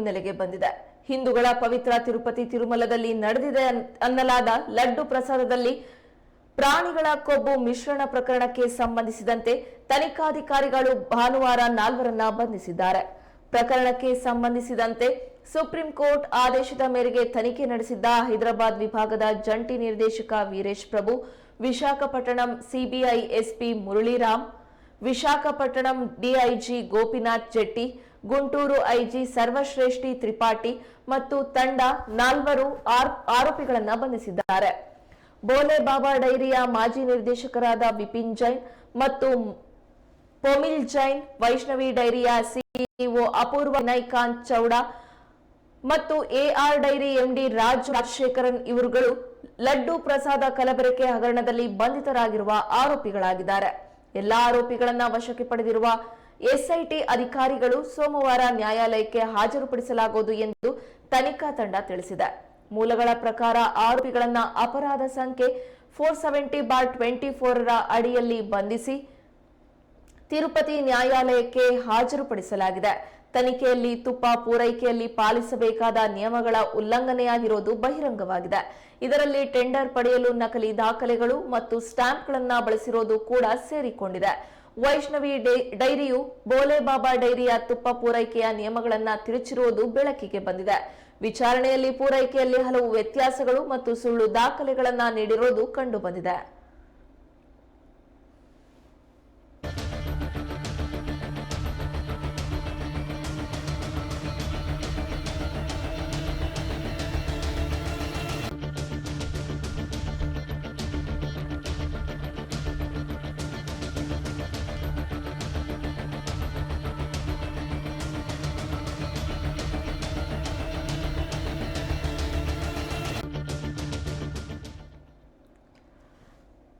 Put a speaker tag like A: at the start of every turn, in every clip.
A: ಮುನ್ನೆಲೆಗೆ ಬಂದಿದೆ. ಹಿಂದೂಗಳ ಪವಿತ್ರ ತಿರುಪತಿ ತಿರುಮಲದಲ್ಲಿ ನಡೆದಿದೆ ಅನ್ನಲಾದ ಲಡ್ಡು ಪ್ರಸಾದದಲ್ಲಿ ಪ್ರಾಣಿಗಳ ಕೊಬ್ಬು ಮಿಶ್ರಣ ಪ್ರಕರಣಕ್ಕೆ ಸಂಬಂಧಿಸಿದಂತೆ ತನಿಖಾಧಿಕಾರಿಗಳು ಭಾನುವಾರ ನಾಲ್ವರನ್ನ ಬಂಧಿಸಿದ್ದಾರೆ. ಪ್ರಕರಣಕ್ಕೆ ಸಂಬಂಧಿಸಿದಂತೆ ಸುಪ್ರೀಂ ಕೋರ್ಟ್ ಆದೇಶದ ಮೇರೆಗೆ ತನಿಖೆ ನಡೆಸಿದ್ದ ಹೈದರಾಬಾದ್ ವಿಭಾಗದ ಜಂಟಿ ನಿರ್ದೇಶಕ Veeresh Prabhu, Visakhapatnam CBI SP Muraliram, Visakhapatnam DIG Gopinath Jetti Guntur IG Sarvashreshtha Tripathi ಮತ್ತು ತಂಡ ನಾಲ್ವರು ಆರೋಪಿಗಳನ್ನು ಬಂಧಿಸಿದ್ದಾರೆ. ಬೋಲೆ ಬಾಬಾ ಡೈರಿಯ ಮಾಜಿ ನಿರ್ದೇಶಕರಾದ ವಿಪಿನ್ ಜೈನ್ ಮತ್ತು ಪೊಮಿಲ್ ಜೈನ್, ವೈಷ್ಣವಿ ಡೈರಿಯ ಸಿಇಒ ಅಪೂರ್ವ ವಿನಯ್ಕಾಂತ್ ಚೌಡಾ ಮತ್ತು AR dairy MD Raj Rajasekharan ಇವರುಗಳು ಲಡ್ಡು ಪ್ರಸಾದ ಕಲಬೆರಕೆ ಹಗರಣದಲ್ಲಿ ಬಂಧಿತರಾಗಿರುವ ಆರೋಪಿಗಳಾಗಿದ್ದಾರೆ. ಎಲ್ಲಾ ಆರೋಪಿಗಳನ್ನ ವಶಕ್ಕೆ ಪಡೆದಿರುವ ಎಸ್ಐಟಿ ಅಧಿಕಾರಿಗಳು ಸೋಮವಾರ ನ್ಯಾಯಾಲಯಕ್ಕೆ ಹಾಜರುಪಡಿಸಲಾಗುವುದು ಎಂದು ತನಿಖಾ ತಂಡ ತಿಳಿಸಿದೆ. ಮೂಲಗಳ ಪ್ರಕಾರ ಆರೋಪಿಗಳನ್ನ ಅಪರಾಧ ಸಂಖ್ಯೆ four seventy bar twenty four ಅಡಿಯಲ್ಲಿ ಬಂಧಿಸಿ ತಿರುಪತಿ ನ್ಯಾಯಾಲಯಕ್ಕೆ ಹಾಜರುಪಡಿಸಲಾಗಿದೆ. ತನಿಖೆಯಲ್ಲಿ ತುಪ್ಪ ಪೂರೈಕೆಯಲ್ಲಿ ಪಾಲಿಸಬೇಕಾದ ನಿಯಮಗಳ ಉಲ್ಲಂಘನೆಯಾಗಿರೋದು ಬಹಿರಂಗವಾಗಿದೆ. ಇದರಲ್ಲಿ ಟೆಂಡರ್ ಪಡೆಯಲು ನಕಲಿ ದಾಖಲೆಗಳು ಮತ್ತು ಸ್ಟ್ಯಾಂಪ್ಗಳನ್ನು ಬಳಸಿರೋದು ಕೂಡ ಸೇರಿಕೊಂಡಿದೆ. ವೈಷ್ಣವಿ ಡೈರಿಯು ಬೋಲೆ ಬಾಬಾ ಡೈರಿಯ ತುಪ್ಪ ಪೂರೈಕೆಯ ನಿಯಮಗಳನ್ನು ತಿರುಚಿರುವುದು ಬೆಳಕಿಗೆ ಬಂದಿದೆ. ವಿಚಾರಣೆಯಲ್ಲಿ ಪೂರೈಕೆಯಲ್ಲಿ ಹಲವು ವ್ಯತ್ಯಾಸಗಳು ಮತ್ತು ಸುಳ್ಳು ದಾಖಲೆಗಳನ್ನು ನೀಡಿರುವುದು ಕಂಡುಬಂದಿದೆ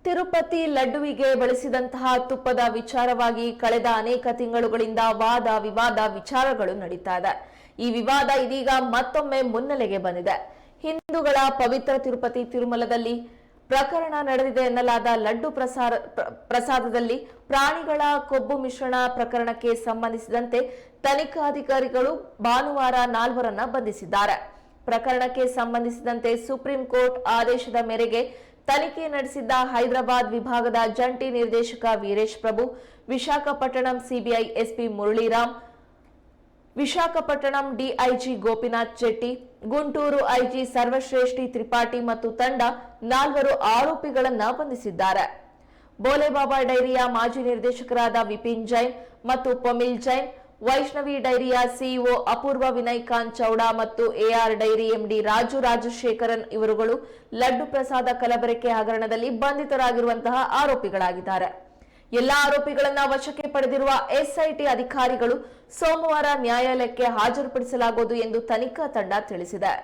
A: ತಿರುಪತಿ ಲಡ್ಡುವಿಗೆ ಬಳಸಿದಂತಹ ತುಪ್ಪದ ವಿಚಾರವಾಗಿ ಕಳೆದ ಅನೇಕ ತಿಂಗಳುಗಳಿಂದ ವಾದ ವಿವಾದ ವಿಚಾರಗಳು ನಡೀತಾ ಇದೆ. ಈ ವಿವಾದ ಇದೀಗ ಮತ್ತೊಮ್ಮೆ ಮುನ್ನೆಲೆಗೆ ಬಂದಿದೆ. ಹಿಂದೂಗಳ ಪವಿತ್ರ ತಿರುಪತಿ ತಿರುಮಲದಲ್ಲಿ ಪ್ರಕರಣ ನಡೆದಿದೆ ಎನ್ನಲಾದ ಲಡ್ಡು ಪ್ರಸಾರ ಪ್ರ- ಪ್ರಸಾದದಲ್ಲಿ ಪ್ರಾಣಿಗಳ ಕೊಬ್ಬು ಮಿಶ್ರಣ ಪ್ರಕರಣಕ್ಕೆ ಸಂಬಂಧಿಸಿದಂತೆ ತನಿಖಾಧಿಕಾರಿಗಳು ಭಾನುವಾರ ನಾಲ್ವರನ್ನ ಬಂಧಿಸಿದ್ದಾರೆ. ಪ್ರಕರಣಕ್ಕೆ ಸಂಬಂಧಿಸಿದಂತೆ ಸುಪ್ರೀಂ ಕೋರ್ಟ್ ಆದೇಶದ ಮೇರೆಗೆ ತನಿಖೆ ನಡೆಸಿದ್ದ ಹೈದರಾಬಾದ್ ವಿಭಾಗದ ಜಂಟಿ ನಿರ್ದೇಶಕ Veeresh Prabhu, Visakhapatnam CBI SP Muraliram, Visakhapatnam DIG Gopinath Jetti Guntur IG Sarvashreshtha Tripathi ಮತ್ತು ತಂಡ ನಾಲ್ವರು ಆರೋಪಿಗಳನ್ನು ಬಂಧಿಸಿದ್ದಾರೆ. ಬೋಲೆಬಾಬಾ ಡೈರಿಯ ಮಾಜಿ ನಿರ್ದೇಶಕರಾದ ವಿಪಿನ್ ಜೈನ್ ಮತ್ತು ಪೊಮಿಲ್ ಜೈನ್ ವೈಷ್ಣವಿ ಡೈರಿಯ ಸಿಇಒ ಅಪೂರ್ವ ವಿನಯ್ಕಾಂತ್ ಚೌಡಾ ಮತ್ತು AR dairy MD Raju Rajasekharan ಇವರುಗಳು ಲಡ್ಡು ಪ್ರಸಾದ ಕಲಬೆರಕೆ ಹಗರಣದಲ್ಲಿ ಬಂಧಿತರಾಗಿರುವಂತಹ ಆರೋಪಿಗಳಾಗಿದ್ದಾರೆ. ಎಲ್ಲಾ ಆರೋಪಿಗಳನ್ನ ವಶಕ್ಕೆ ಪಡೆದಿರುವ ಎಸ್ಐಟಿ ಅಧಿಕಾರಿಗಳು ಸೋಮವಾರ ನ್ಯಾಯಾಲಯಕ್ಕೆ ಹಾಜರುಪಡಿಸಲಾಗುವುದು ಎಂದು ತನಿಖಾ ತಂಡ ತಿಳಿಸಿದೆ.